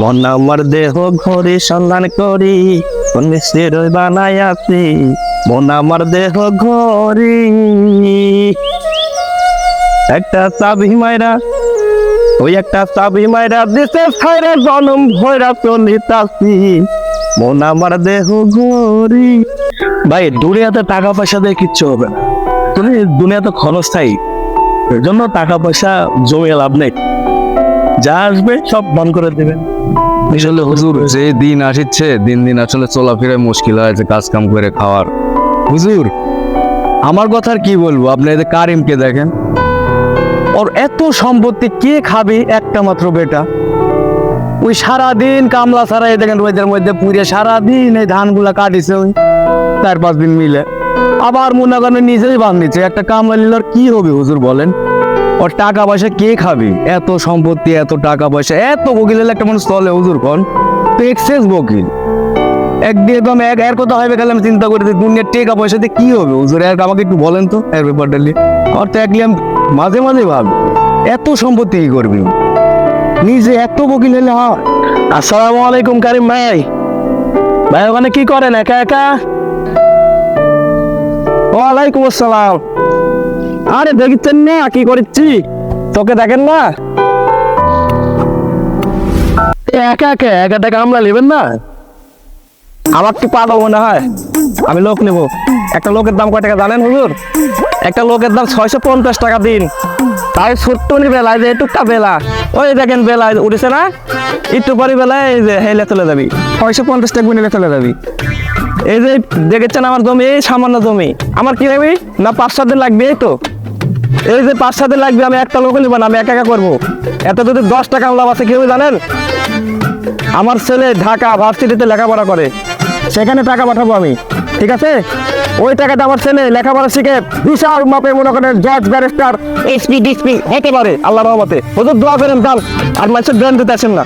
মন আমার দেহ ঘরে সন্ধান করি, কোন বানাই আছি। মন আমার দেহ ঘরে একটা চাবি মাইরা, ওই একটা চাবি মাইরা দিতে ছাইরে জনম ভৈরা চলিতাছি। মন আমার দেহ ঘরি ভাই, দুনিয়াতে টাকা পয়সা দিয়ে কিচ্ছু হবে না। তুমি দুনিয়া দুনিয়াতে ক্ষণস্থায়ী। এর জন্য টাকা পয়সা জমিয়ে লাভ নেই। যা আসবে সব বন্ধ করে দেবেন আসলে হুজুর যে দিন আসছে দিন দিন আসলে চলাফেরা মুশকিল হয়েছে কাজ কাম করে খাওয়ার। হুজুর, আমার কথা আর কি বলব? আপনি এদের কারিমকে দেখেন। ওর এত সম্পত্তি, কে খাবে? একটা মাত্র বেটা। ওই সারাদিন কামলা ছাড়া এই দেখেন রোদের মধ্যে পুড়ে সারাদিন এই ধানগুলা কাটিছে ওই চার পাঁচ দিন মিলে। আবার মনে করেন নিজেই বানিয়েছে একটা কামলা নিলে কি হবে হুজুর বলেন? ওর টাকা পয়সা কে খাবে? এত সম্পত্তি, এত টাকা পয়সা, এত বকিল হলে একটা মানুষ চলে, হুজুর কন? তো এক্সেস বকিল। এক দিয়ে কম এক এর কথা হবে আমি চিন্তা করি দুনিয়ার টাকা পয়সা দিয়ে কি হবে? হুজুর এর আমাকে একটু বলেন তো, এর ব্যাপারটা নিয়ে। আর তো একলি মাঝে মাঝে ভাবি, এত সম্পত্তি কি করবি? নিজে এত বকিল হলে হয়। আসসালামু আলাইকুম কারিম ভাই। ভাই, ওখানে কি করেন? একা একা? ওয়ালাইকুম আসসালাম। আরে দেখছেন না, কি করছি তোকে দেখেন না? একা একা একা টাকা আমরা নেবেন না? আমার কি পাগল মনে হয়? আমি লোক নেব। একটা লোকের দাম কয় টাকা জানেন হুজুর? একটা লোকের দাম ছয়শো পঞ্চাশ টাকা দিন। তাই ছোট্ট বেলায় যে টুকটা বেলা। ওই দেখেন বেলা উঠেছে না? একটু পরে বেলায় এই যে হেলে চলে যাবি। ছয়শো পঞ্চাশ টাকা চলে যাবি। এই যে দেখেছেন আমার জমি, এই সামান্য জমি। আমার কি নেবি না পাঁচ সাত দিন লাগবে এই তো? এই যে পাঁচ সাথে লাগবে, আমি একটা লোক নিব না, আমি একা একা করব। এত যদি দশ টাকা লাভ আছে, কেউ জানেন? আমার ছেলে ঢাকা ভার্সিটিতে লেখাপড়া করে। সেখানে টাকা পাঠাবো আমি, ঠিক আছে? ওই টাকাতে আমার ছেলে লেখাপড়া শিখে বিশাল মাপে মনে করেন জজ ব্যারিস্টার, এসপি, ডিসপি হতে পারে, আল্লাহ রহমতে। হুজুর, দোয়া করেন কাল আর মানুষের ব্র্যান্ড দিতে আসেন না।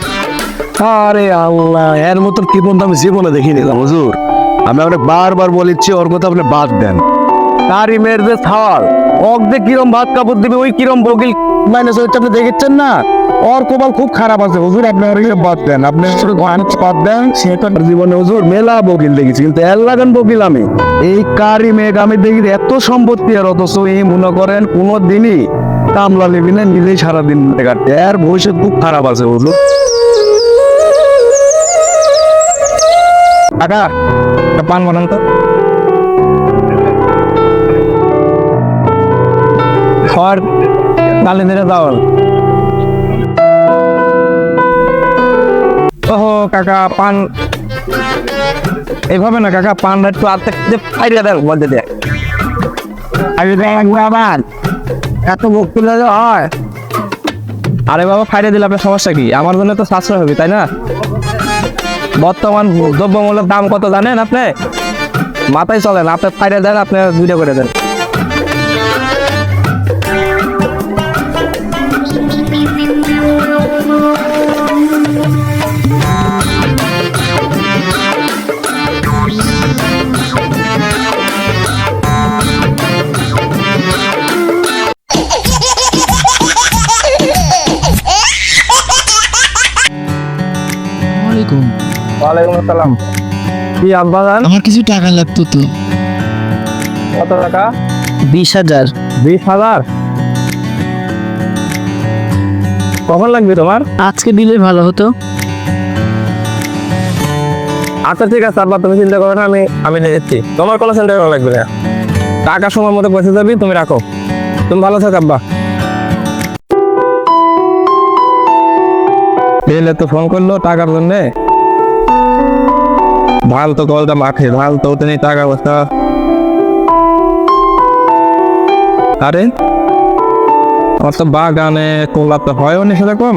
আরে আল্লাহ, এর মতন কি বন্ধু আমি জীবনে দেখিনি হুজুর। আমি আপনাকে বারবার বলেছি ওর কথা আপনি বাদ দেন। কারিমের যে থাল ওক যে কিরম ভাত কাপড় দিবে, ওই কিরম বকিল মাইনাস হচ্ছে আপনি দেখেছেন না? ওর কপাল খুব খারাপ আছে, হুজুর, আপনি আর এগুলো বাদ দেন, আপনি গান বাদ দেন, সে তো জীবনে, হুজুর, মেলা বকিল দেখেছি, কিন্তু এর লাগান বকিল আমি। এই কারিমেঘ আমি দেখি, এত সম্পত্তি আর অথচ এই মনে করেন কোনো দিনই কামলা নেবি না নিজেই সারাদিন কাটতে এর ভবিষ্যৎ খুব খারাপ আছে, হুজুর। কাকা পান বানান তো। ডালে মেরে দাও ওহো, কাকা, পান এইভাবে না, কাকা পানটা একটু আর্ধেক ফাইরিয়ে দেন বলতে দে। আমি আবার এত তুলে হয়। আরে বাবা ফাইরে দিলে আপনার সমস্যা কি? আমার জন্য তো সাশ্রয় হবে, তাই না? বর্তমান দ্রব্যমূল্যের দাম কত জানেন আপনি? মাথায় চলেন আপনি ফাইরে দেন, আপনি দুইটা করে দেন। ওয়ালাইকুম আসসালাম। কি আব্বাজান আমার কিছু টাকা লাগতো তো। কত টাকা? বিশ হাজার। বিশ হাজার? কখন লাগবে তোমার? আজকে দিলে ভালো হতো। আচ্ছা ঠিক আছে আব্বা তুমি চিন্তা করো না আমি আমি নিয়ে যাচ্ছি। তোমার কোনো চিন্তা করা লাগবে না। টাকা সময় মতো পয়সা যাবি তুমি রাখো। তুমি ভালো থাকো আব্বা। পেলে তো ফোন করল টাকার জন্য। ভালো তো কলটা মাঠে ভালো তো ওতে নেই টাকা বস্তা আরে? আমার তো বাগানে কোলা তো হয় অনেক সেরকম।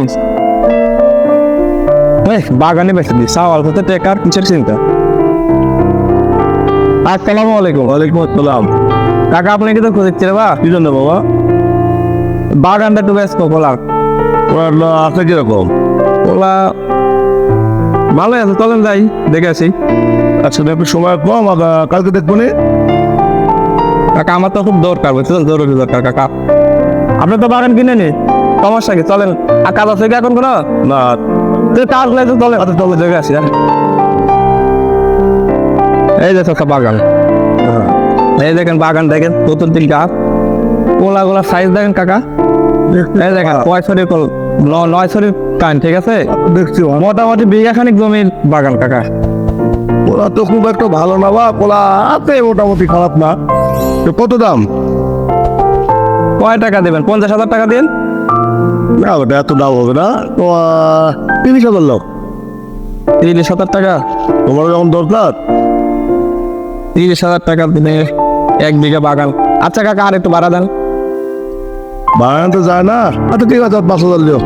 বাগানে বেঁচে দিই সাওয়াল হতে টেকার কিসের চিন্তা? আসসালামু আলাইকুম। ওয়ালাইকুম আসসালাম। কাকা আপনি কি তো খুঁজছেন বা? কি জন্য বাবা? বাগানটা একটু ব্যস্ত কোলা। কোলা আছে কীরকম? কোলা ভালোই আছে চলেন যাই দেখে আসি। আচ্ছা একটু সময় কম কালকে দেখব নি। কাকা আমার তো খুব দরকার বুঝছেন? জরুরি দরকার কাকা। আপনি তো বাগান কিনে নি সমস্যা কি? চলেন। আর কাজ আছে কি এখন কোনো? না। কাজ নাই তো চলে আচ্ছা চলে জায়গায় আসি হ্যাঁ। এই যে একটা বাগান। এই দেখেন বাগান দেখেন চতুর্দিক গাছ কোলা গোলা সাইজ দেখেন কাকা। এই দেখেন কল নয় ছড়ির কান ঠিক আছে? দেখছি মোটামুটি বিঘা খানিক জমির বাগান কাকা। ওরা তো খুব একটা ভালো না বা পোলা আছে মোটামুটি খারাপ না। তো কত দাম? কয় টাকা দেবেন? পঞ্চাশ হাজার টাকা দিন। না ওটা এত দাম হবে না। তো তিরিশ হাজার লোক তিরিশ হাজার টাকা? তোমার যখন দরকার। তিরিশ হাজার টাকা দিনে এক বিঘা বাগান। আচ্ছা কাকা আর একটু বাড়া দেন। বাগান তো যায় না। আচ্ছা ঠিক আছে পাঁচ হাজার লিও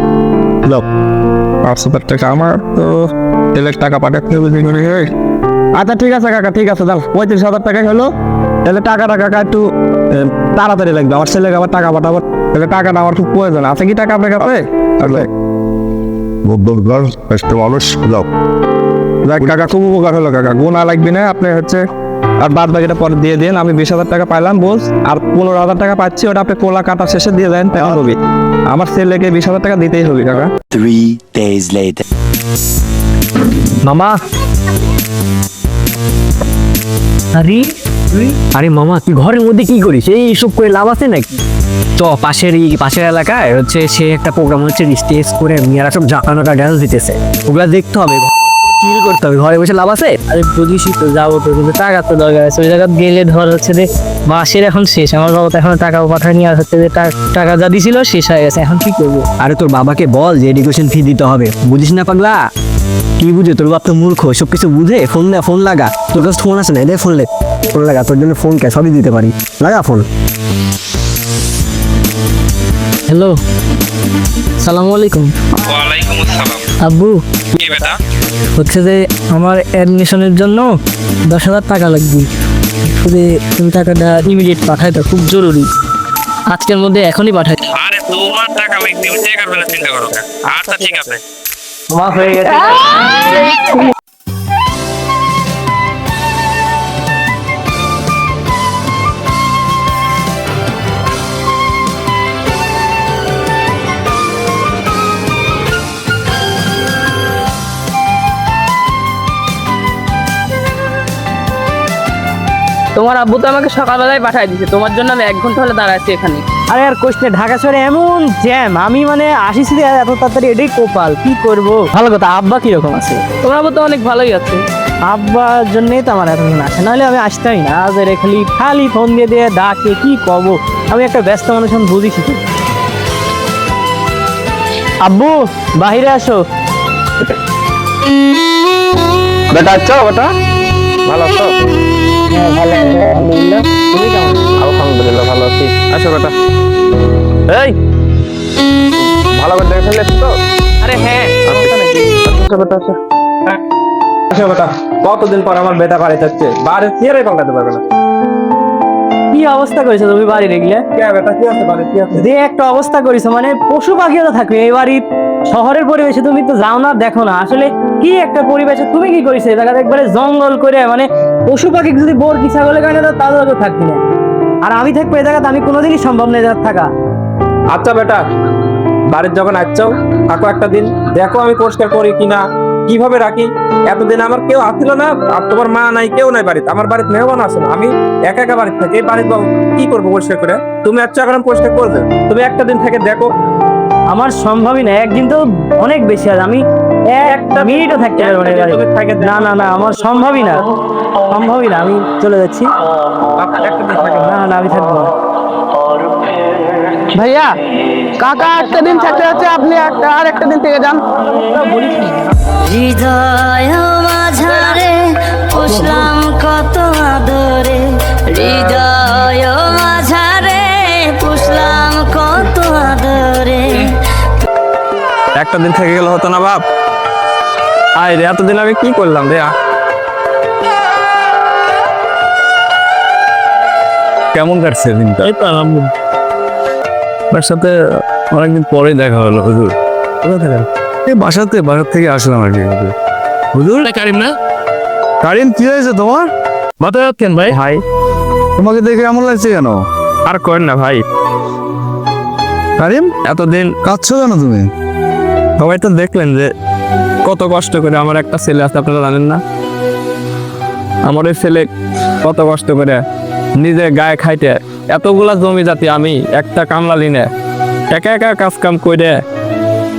লোক পাঁচ হাজার টাকা আমার তো তেলের টাকা পাঠাতে হবে আচ্ছা ঠিক আছে কাকা ঠিক আছে দাও পঁয়ত্রিশ হাজার টাকা হলো। তাহলে টাকাটা কাকা একটু তাড়াতাড়ি লাগবে। আমার ছেলেকে আবার টাকা পাঠাবো। তাহলে টাকাটা আমার খুব প্রয়োজন। আছে কি টাকা আপনার কাছে? একটা মানুষ যাও। যাক কাকা খুব উপকার হলো কাকা। গোনা লাগবে না আপনি হচ্ছে আর বাদ বাকিটা পরে দিয়ে দিন। আমি বিশ হাজার টাকা পাইলাম বস আর পনেরো হাজার টাকা পাচ্ছি ওটা আপনি কোলা কাটা শেষে দিয়ে দেন তেমন হবে আমার ছেলেকে বিশ হাজার টাকা দিতেই হবে কাকা। Three days later. মামা। আরে আরে মামা তুই ঘরের মধ্যে কি করিস? এই সব করে লাভ আছে নাকি? চ পাশের এই পাশের এলাকায় হচ্ছে সে একটা প্রোগ্রাম হচ্ছে স্টেজ করে মেয়েরা সব জাকানোটা ডান্স দিতেছে। ওগুলা দেখতে হবে চিল করতে হবে ঘরে বসে লাভ আছে? আরে বুঝিসই তো যাব তো কিন্তু টাকা তো দরকার আছে। ওই জায়গা গেলে ধর হচ্ছে যে মাসের এখন শেষ। আমার বাবা তো এখন টাকা পাঠায়নি আর হচ্ছে যে টাকা যা দিছিল শেষ হয়ে গেছে। এখন কি করব? আরে তোর বাবাকে বল যে এডুকেশন ফি দিতে হবে। বুঝিস না পাগলা? কি বুঝে? তোর বাপ তো মূর্খ সব কিছু বুঝে? ফোন না ফোন লাগা। তোর কাছে ফোন আছে না? দে ফোন লে। ফোন লাগা তোর জন্য ফোন কে সবই দিতে পারি। লাগা ফোন হ্যালো সালামু আলাইকুম। ওয়ালাইকুম আসসালাম। আব্বু। কি বেটা? হচ্ছে যে আমার অ্যাডমিশনের জন্য দশ হাজার টাকা লাগবে। শুধু তুমি টাকাটা ইমিডিয়েট পাঠাই দাও খুব জরুরি। আজকের মধ্যে এখনই পাঠাই দাও। আরে তোমার টাকা আমি দিতে পারবে না চিন্তা করো আচ্ছা ঠিক আছে। মাফ হয়ে গেছে। তোমার আব্বু তো আমাকে সকালবেলায় পাঠাই দিয়েছে। তোমার জন্য আমি এক ঘণ্টা হলে দাঁড়াচ্ছি এখানে। আরে আর কোশ্চেন ঢাকা শহরে এমন জ্যাম আমি মানে আসিছি যে এত তাড়াতাড়ি এটাই কোপাল কি করব? ভালো কথা আব্বা কীরকম আছে? তোমার আব্বু তো অনেক ভালোই আছে। আব্বার জন্যই তো আমার এতক্ষণ আসে নাহলে আমি আসতামই না। আজ এর খালি খালি ফোন দিয়ে দিয়ে ডাকে কি কব? আমি একটা ব্যস্ত মানুষ আমি বুঝিছি তো আব্বু বাহিরে আসো। বেটা আচ্ছা বেটা। ভালো আছো? হ্যাঁ কতদিন পর আমার বেটা বাড়ি চেয়ারে পাল্টাতে পারবে না কি অবস্থা করেছ তুমি বাড়ি দেখলে একটা অবস্থা করেছ মানে পশু পাখিও তো থাকবে এই বাড়ির শহরের পরিবেশে তুমি তো যাও না দেখো না আসলে কি একটা পরিবেশে তুমি কি করেছ এই একবারে জঙ্গল করে মানে পশু পাখি যদি বোর কি ছাগলের কারণে তাদের তো থাকবি না। আর আমি থাকব এই জায়গাতে আমি কোনোদিনই সম্ভব নেই জায়গা থাকা। আচ্ছা বেটা বাড়ির যখন আসছাও থাকো একটা দিন দেখো আমি পরিষ্কার করি কিনা কীভাবে রাখি। এতদিন আমার কেউ আসছিল না আর তোমার মা নাই কেউ নাই বাড়িতে। আমার বাড়িতে মেহমান আসে না আমি একা একা বাড়িতে থাকি। এই বাড়িতে বাবু কি করব পরিষ্কার করে? তুমি আচ্ছা এখন পরিষ্কার করবে তুমি একটা দিন থেকে দেখো। আমার সম্ভবই না একদিন তো অনেক বেশি আছে। আমি একটা মিনিটও থাকতে পারব না না না না আমার সম্ভবই না। সম্ভবই না আমি চলে যাচ্ছি। না না আমি থাকব ভাইয়া কাকা একটা দিন থাকতে হচ্ছে আপনি একটা আর একটা দিন থেকে যান। হৃদয় মাঝারে পুষলাম কত আদরে। হৃদয় মাঝারে পুষলাম কত আদরে। একটা দিন থেকে গেল হতো না বাপ। আয় রে এতদিন আমি কি করলাম রে? কেমন কাটছে দিনটা? এই তো আপনার সাথে অনেকদিন পরে দেখা হলো হুজুর। কোথায় থাকেন? এই বাসাতে বাসার থেকে আসলাম আর কি হুজুর। হুজুর? কারিম না? কারিম কি হয়েছে তোমার? মাথা যাচ্ছেন ভাই? ভাই তোমাকে দেখে এমন লাগছে কেন? আর করেন না ভাই। কারিম? এতদিন কাঁদছো কেন তুমি? সবাই তো দেখলেন যে কত কষ্ট করে আমার একটা ছেলে আছে আপনারা জানেন না? আমার ওই ছেলে কত কষ্ট করে নিজে গায়ে খাইতে। এতগুলা জমি জাতি আমি, একটা কামলা লিনে। একা একা কাজ কাম করে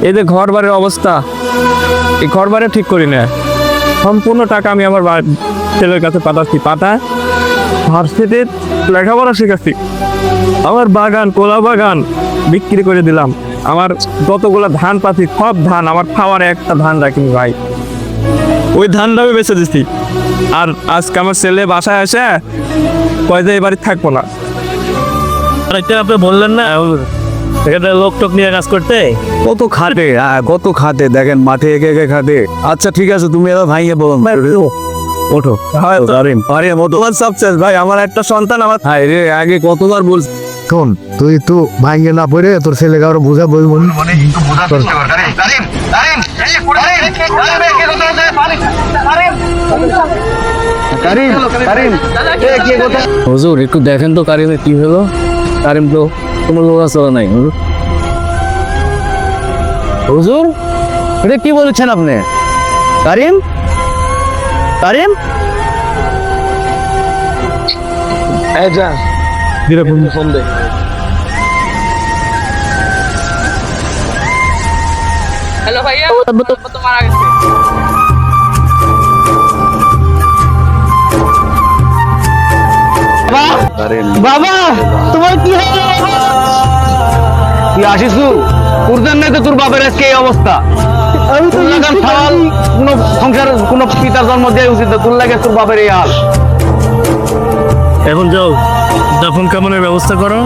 এই যে ঘর বাড়ির অবস্থা, এই ঘর বাড়ি ঠিক করি না। সম্পূর্ণ টাকা আমি আমার ছেলের কাছে পাঠাচ্ছি। পাঠা ভার্সিটির লেখাপড়া শেখাচ্ছি। আমার বাগান, কোলা বাগান বিক্রি করে দিলাম। আমার যতগুলো ধান পাচ্ছি, সব ধান, আমার খাওয়ার একটা ধান রাখিনি ভাই। ওই ধানটা আমি বেঁচে দিচ্ছি আর আজকে আমার ছেলে বাসায় আসে কয়দা এই বাড়ি থাকব না। আর একটা আপনি বললেন না সেখানে লোক টোক নিয়ে কাজ করতে? কত খাটে হ্যাঁ কত খাটে দেখেন মাঠে একে একে খাটে। আচ্ছা ঠিক আছে তুমি এবার ভাইয়ে বলো। ওঠো। আরে মতো তোমার সব শেষ ভাই আমার একটা সন্তান আমার হাই রে আগে কতবার বল শোন তুই তো ভাঙ্গে না পড়ে তোর ছেলেকে আরও বোঝা বলব হুজুর একটু দেখেন তো কারিমের কি হলো। কারিম তো কোনো লোক চলা নাই হুজুর? এটা কি বলছেন আপনি? কারিম? কারিম? হ্যালো ভাইয়া তো মারা গেছে। বাবা তোমার কি হলো? তুই আসিস তোর জন্য তো তোর বাপের আজকে এই অবস্থা। কোনো সংসার কোনো পিতার জন্ম দেওয়া উচিত তোর লাগে তোর বাপের এই হাল এখন যাও দাফন কামনের ব্যবস্থা করো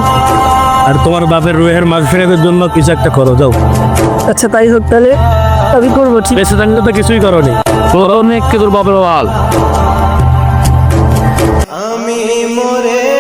আর তোমার বাপের রুহের জন্য কিছু একটা করো যাও। আচ্ছা তাই হোক তাহলে আমি করব ঠিক বেঁচে থাকলে তো কিছুই করো নি। তোর অনেক তোর বাপের হাল আমি মরে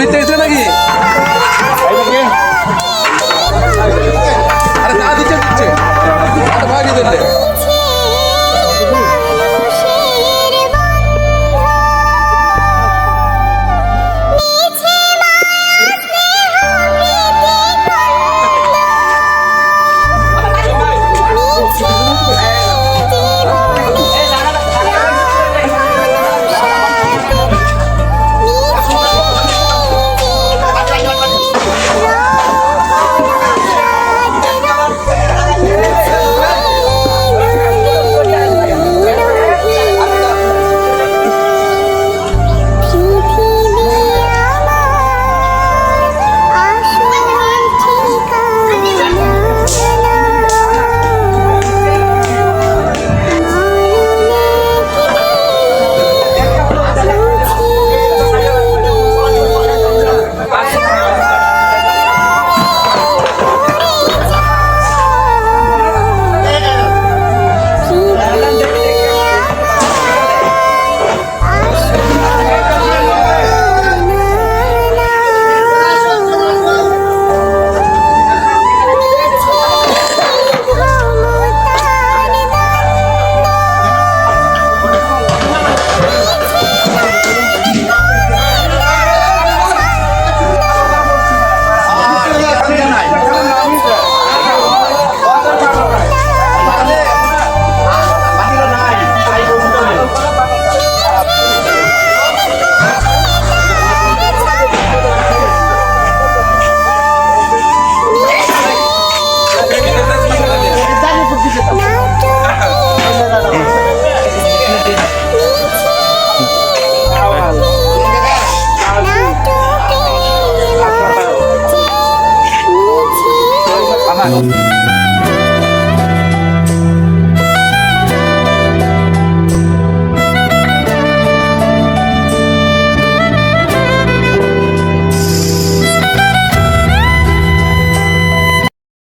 les